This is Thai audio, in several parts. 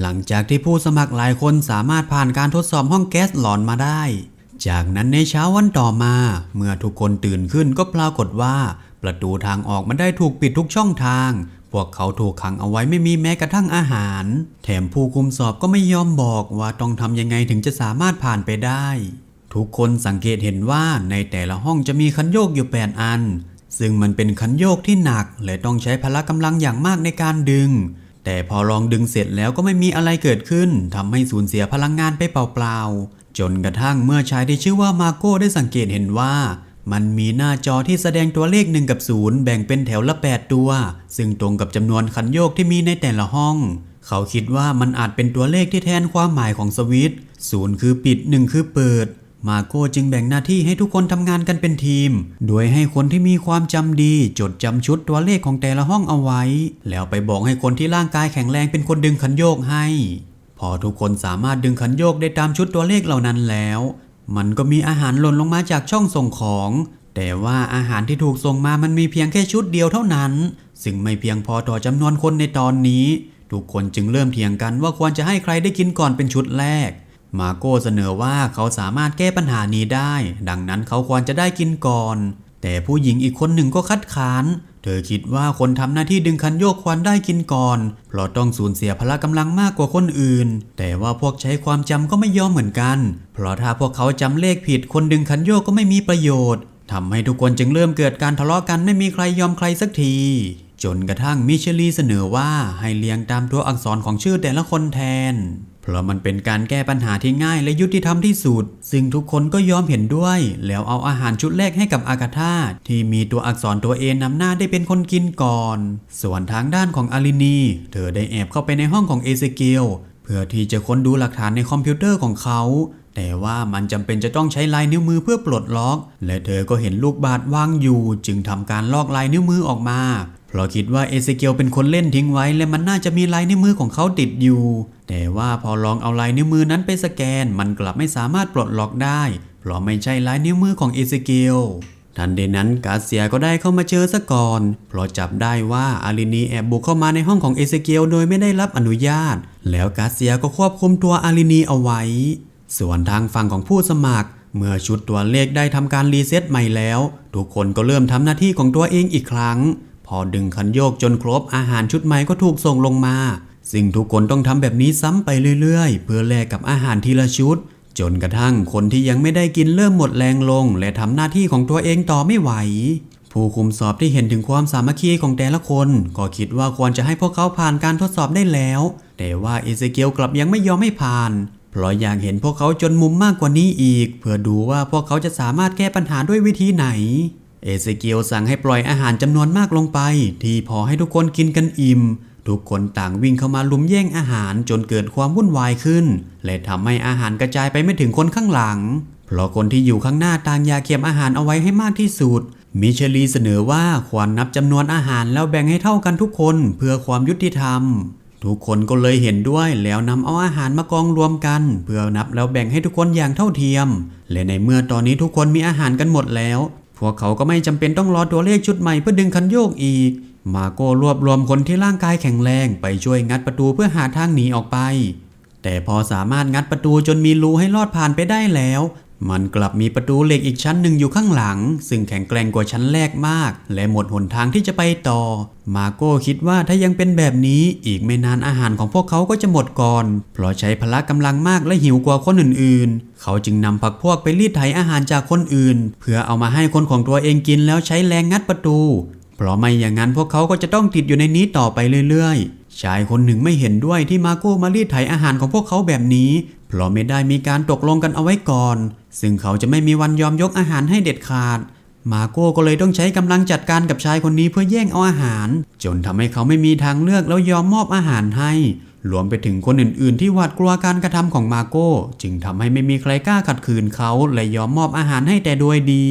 หลังจากที่ผู้สมัครหลายคนสามารถผ่านการทดสอบห้องแก๊สหลอนมาได้ จากนั้นในเช้าวันต่อมา เมื่อทุกคนตื่นขึ้นก็ปรากฏว่า ประตูทางออกมันได้ถูกปิดทุกช่องทาง พวกเขาถูกขังเอาไว้ไม่มีแม้กระทั่งอาหาร แถมผู้คุมสอบก็ไม่ยอมบอกว่าต้องทำยังไงถึงจะสามารถผ่านไปได้ ทุกคนสังเกตเห็นว่าในแต่ละห้องจะมีคันโยกอยู่ 8 อัน ซึ่งมันเป็นคันโยกที่หนักและต้องใช้พละกำลังอย่างมากในการดึง แต่พอลองดึงเสร็จแล้วก็ไม่มีอะไรเกิดขึ้นทำให้สูญเสียพลังงานไปเปล่าๆ จนกระทั่งเมื่อชายที่ชื่อว่ามาโก้ได้สังเกตเห็นว่า มันมีหน้าจอที่แสดงตัวเลข1กับ0 แบ่งเป็นแถวละ 8 ตัว ซึ่งตรงกับจำนวนคันโยกที่มีในแต่ละห้อง เขาคิดว่ามันอาจเป็นตัวเลขที่แทนความหมายของสวิตช์ศูนย์คือปิด 1 คือเปิด มาโก้จึงแบ่งหน้าที่ให้ทุกคนทำงานกันเป็นทีม โดยให้คนที่มีความจำดี จดจำชุดตัวเลขของแต่ละห้องเอาไว้ แล้วไปบอกให้คนที่ร่างกายแข็งแรงเป็นคนดึงคันโยกให้ พอทุกคนสามารถดึงคันโยกได้ตามชุดตัวเลขเหล่านั้นแล้ว มันก็มีอาหารหล่นลงมาจากช่องส่งของ แต่ว่าอาหารที่ถูกส่งมามันมีเพียงแค่ชุดเดียวเท่านั้น ซึ่งไม่เพียงพอต่อจำนวนคนในตอนนี้ ทุกคนจึงเริ่มเถียงกันว่าควรจะให้ใครได้กินก่อนเป็นชุดแรก มาโก้เสนอว่าเขาสามารถแก้ปัญหานี้ได้ ดังนั้นเขาควรจะได้กินก่อน แต่ผู้หญิงอีกคนหนึ่งก็คัดค้าน เธอคิดว่าคนทำหน้าที่ดึงคันโยกควรได้กินก่อน เพราะต้องสูญเสียพละกำลังมากกว่าคนอื่น แต่ว่าพวกใช้ความจำก็ไม่ยอมเหมือนกัน เพราะถ้าพวกเขาจำเลขผิดคนดึงคันโยกก็ไม่มีประโยชน์ทำให้ทุกคนจึงเริ่มเกิดการทะเลาะกันไม่มีใครยอมใครสักทีจนกระทั่งมิเชลีเสนอว่าให้เรียงตามตัวอักษรของชื่อแต่ละคนแทน เพราะมันเป็นการแก้ปัญหาที่ง่ายและยุติธรรมที่สุด ซึ่งทุกคนก็ยอมเห็นด้วย แล้วเอาอาหารชุดแรกให้กับอากาธาที่มีตัวอักษรตัวเอนำหน้าได้เป็นคนกินก่อน ส่วนทางด้านของอารินี เธอได้แอบเข้าไปในห้องของเอเซเกียลเพื่อที่จะค้นดูหลักฐานในคอมพิวเตอร์ของเขา แต่ว่ามันจำเป็นจะต้องใช้ลายนิ้วมือเพื่อปลดล็อก และเธอก็เห็นลูกบาศก์วางอยู่ จึงทำการลอกลายนิ้วมือออกมา เพราะคิดว่าเอเซเกียลเป็นคนเล่นทิ้งไว้และมันน่าจะมีลายนิ้วมือของเขาติดอยู่ แต่ว่าพอลองเอาลายนิ้วมือนั้นไปสแกน มันกลับไม่สามารถปลดล็อกได้ เพราะไม่ใช่ลายนิ้วมือของเอเซเกียลทันใดนั้นกาเซียก็ได้เข้ามาเจอซะก่อน เพราะจับได้ว่าอารินีแอบบุกเข้ามาในห้องของเอเซเกียลโดยไม่ได้รับอนุญาต แล้วกาเซียก็ควบคุมตัวอารินีเอาไว้ ส่วนทางฝั่งของผู้สมัคร เมื่อชุดตัวเลขได้ทำการรีเซ็ตใหม่แล้ว ทุกคนก็เริ่มทำหน้าที่ของตัวเองอีกครั้ง พอดึงคันโยกจนครบอาหารชุดใหม่ก็ถูกส่งลงมา ซึ่งทุกคนต้องทำแบบนี้ซ้ำไปเรื่อยๆ เพื่อแลกกับอาหารทีละชุด จนกระทั่งคนที่ยังไม่ได้กินเริ่มหมดแรงลง และทำหน้าที่ของตัวเองต่อไม่ไหว ผู้คุมสอบที่เห็นถึงความสามัคคีของแต่ละคน ก็คิดว่าควรจะให้พวกเขาผ่านการทดสอบได้แล้ว แต่ว่าเอเซเกียลกลับยังไม่ยอมให้ผ่านเพราะอยากเห็นพวกเขาจนมุมมากกว่านี้อีก เพื่อดูว่าพวกเขาจะสามารถแก้ปัญหาด้วยวิธีไหน เอเซเกียลสั่งให้ปล่อยอาหารจำนวนมากลงไป ที่พอให้ทุกคนกินกันอิ่ม ทุกคนต่างวิ่งเข้ามาลุมแย่งอาหารจนเกิดความวุ่นวายขึ้น และทำให้อาหารกระจายไปไม่ถึงคนข้างหลัง เพราะคนที่อยู่ข้างหน้าต่างยาเก็บอาหารเอาไว้ให้มากที่สุด มิเชลีเสนอว่าควรนับจำนวนอาหารแล้วแบ่งให้เท่ากันทุกคนเพื่อความยุติธรรมทุกคนก็เลยเห็นด้วยแล้วนำเอาอาหารมากองรวมกัน เพื่อนับแล้วแบ่งให้ทุกคนอย่างเท่าเทียม และในเมื่อตอนนี้ทุกคนมีอาหารกันหมดแล้ว พวกเขาก็ไม่จำเป็นต้องรอตัวเลขชุดใหม่เพื่อดึงคันโยกอีก มาโก้รวบรวมคนที่ร่างกายแข็งแรงไปช่วยงัดประตูเพื่อหาทางหนีออกไป แต่พอสามารถงัดประตูจนมีรูให้ลอดผ่านไปได้แล้ว มันกลับมีประตูเหล็กอีกชั้นหนึ่งอยู่ข้างหลัง ซึ่งแข็งแกร่งกว่าชั้นแรกมาก และหมดหนทางที่จะไปต่อ มาโก้คิดว่าถ้ายังเป็นแบบนี้อีกไม่นานอาหารของพวกเขาก็จะหมดก่อน เพราะใช้พละกำลังมากและหิวกว่าคนอื่นๆ เขาจึงนำพักพวกไปรีดไถอาหารจากคนอื่น เพื่อเอามาให้คนของตัวเองกินแล้วใช้แรงงัดประตู เพราะไม่อย่างนั้นพวกเขาก็จะต้องติดอยู่ในนี้ต่อไปเรื่อยๆ ชายคนหนึ่งไม่เห็นด้วยที่มาโก้มารีดไถอาหารของพวกเขาแบบนี้ เพราะไม่ได้มีการตกลงกันเอาไว้ก่อน ซึ่งเขาจะไม่มีวันยอมยกอาหารให้เด็ดขาด มาโก้ก็เลยต้องใช้กำลังจัดการกับชายคนนี้เพื่อแย่งเอาอาหาร จนทำให้เขาไม่มีทางเลือกแล้วยอมมอบอาหารให้รวมไปถึงคนอื่นๆ ที่หวาดกลัวการกระทำของมาโก้ จึงทำให้ไม่มีใครกล้าขัดขืนเขาและยอมมอบอาหารให้แต่โดยดี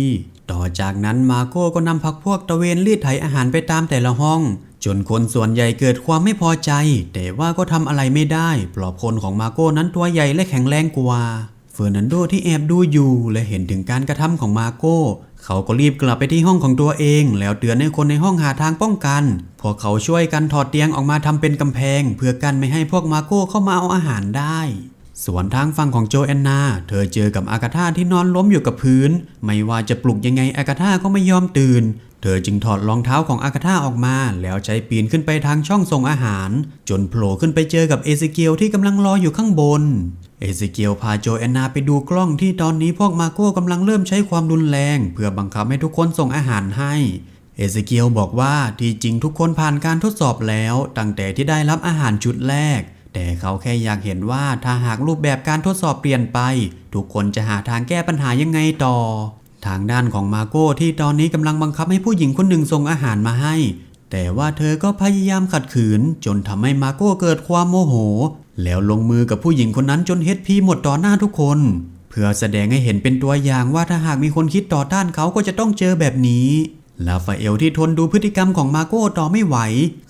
ต่อจากนั้นมาโก้ก็นำพักพวกตะเวนรีดไถอาหารไปตามแต่ละห้อง จนคนส่วนใหญ่เกิดความไม่พอใจ แต่ว่าก็ทำอะไรไม่ได้เพราะคนของมาโก้นั้นตัวใหญ่และแข็งแรงกว่า ฟอร์นันโดที่แอบดูอยู่และเห็นถึงการกระทำของมาโก้ เขาก็รีบกลับไปที่ห้องของตัวเอง แล้วเตือนให้คนในห้องหาทางป้องกัน พวกเขาช่วยกันถอดเตียงออกมาทำเป็นกำแพง เพื่อกันไม่ให้พวกมาโก้เข้ามาเอาอาหารได้ ส่วนทางฝั่งของโจแอนนา เธอเจอกับอากาธาที่นอนล้มอยู่กับพื้น ไม่ว่าจะปลุกยังไงอากาธาก็ไม่ยอมตื่น เธอจึงถอดรองเท้าของอากาธาออกมา แล้วใช้ปีนขึ้นไปทางช่องส่งอาหาร จนโผล่ขึ้นไปเจอกับเอซิเกียวที่กำลังรออยู่ข้างบน เอซิเกียวพาโจแอนนาไปดูกล้องที่ตอนนี้พวกมาโก้กำลังเริ่มใช้ความรุนแรง เพื่อบังคับให้ทุกคนส่งอาหารให้ เอซิเกียวบอกว่าที่จริงทุกคนผ่านการทดสอบแล้ว ตั้งแต่ที่ได้รับอาหารชุดแรก แต่เขาแค่อยากเห็นว่าถ้าหากรูปแบบการทดสอบเปลี่ยนไป ทุกคนจะหาทางแก้ปัญหายังไงต่อ ทางด้านของมาโก้ที่ตอนนี้กำลังบังคับให้ผู้หญิงคนหนึ่งส่งอาหารมาให้ แต่ว่าเธอก็พยายามขัดขืน จนทำให้มาโก้เกิดความโมโห แล้วลงมือกับผู้หญิงคนนั้นจนเฮ็ดพีหมดต่อหน้าทุกคน เพื่อแสดงให้เห็นเป็นตัวอย่างว่าถ้าหากมีคนคิดต่อต้านเขาก็จะต้องเจอแบบนี้ลาฟาเอลที่ทนดูพฤติกรรมของมาโก้ต่อไม่ไหว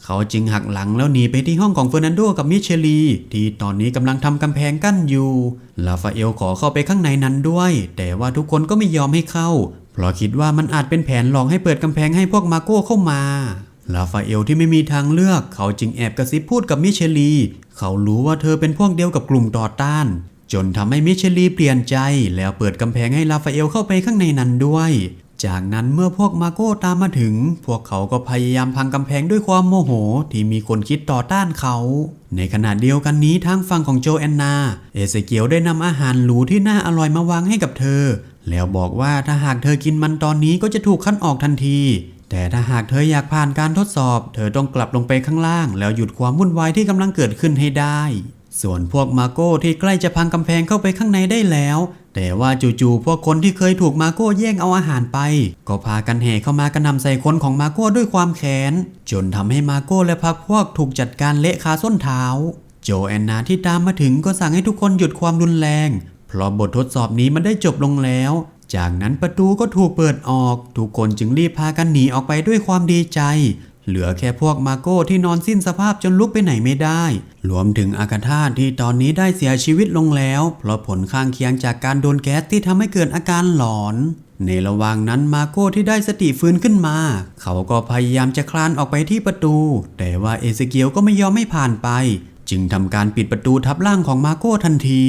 เขาจึงหักหลังแล้วหนีไปที่ห้องของเฟอร์นันโดกับมิเชลีที่ตอนนี้กำลังทำกำแพงกั้นอยู่ลาฟาเอลขอเข้าไปข้างในนั้นด้วย แต่ว่าทุกคนก็ไม่ยอมให้เข้า เพราะคิดว่ามันอาจเป็นแผนหลอกให้เปิดกำแพงให้พวกมาโก้เข้ามา ลาฟาเอลที่ไม่มีทางเลือกเขาจึงแอบกระซิบพูดกับมิเชลี เขารู้ว่าเธอเป็นพวกเดียวกับกลุ่มต่อต้าน จนทำให้มิเชลีเปลี่ยนใจ แล้วเปิดกำแพงให้ลาฟาเอลเข้าไปข้างในนั้นด้วย จากนั้นเมื่อพวกมาโก้ตามมาถึง พวกเขาก็พยายามพังกำแพงด้วยความโมโห ที่มีคนคิดต่อต้านเขา ในขณะเดียวกันนี้ทางฝั่งของโจแอนนา เอเซเกียวได้นำอาหารหรูที่น่าอร่อยมาวางให้กับเธอ แล้วบอกว่าถ้าหากเธอกินมันตอนนี้ก็จะถูกคัดออกทันที แต่ถ้าหากเธออยากผ่านการทดสอบ เธอต้องกลับลงไปข้างล่าง แล้วหยุดความวุ่นวายที่กำลังเกิดขึ้นให้ได้ ส่วนพวกมาโก้ที่ใกล้จะพังกำแพงเข้าไปข้างในได้แล้ว แต่ว่าจู่ๆพวกคนที่เคยถูกมาโก้แย่งเอาอาหารไป ก็พากันแห่เข้ามากระนำใส่คนของมาโก้ด้วยความแค้นจนทำให้มาโก้และพรรคพวกถูกจัดการเละคาส้นเท้า โจแอนนาที่ตามมาถึงก็สั่งให้ทุกคนหยุดความรุนแรงเพราะบททดสอบนี้มันได้จบลงแล้ว จากนั้นประตูก็ถูกเปิดออก ทุกคนจึงรีบพากันหนีออกไปด้วยความดีใจ เหลือแค่พวกมาโก้ที่นอนสิ้นสภาพจนลุกไปไหนไม่ได้ รวมถึงอากาธาที่ตอนนี้ได้เสียชีวิตลงแล้ว เพราะผลข้างเคียงจากการโดนแก๊สที่ทำให้เกิดอาการหลอน ในระหว่างนั้นมาโก้ที่ได้สติฟื้นขึ้นมา เขาก็พยายามจะคลานออกไปที่ประตู แต่ว่าเอเซเกียวก็ไม่ยอมให้ผ่านไป จึงทำการปิดประตูทับร่างของมาโก้ทันที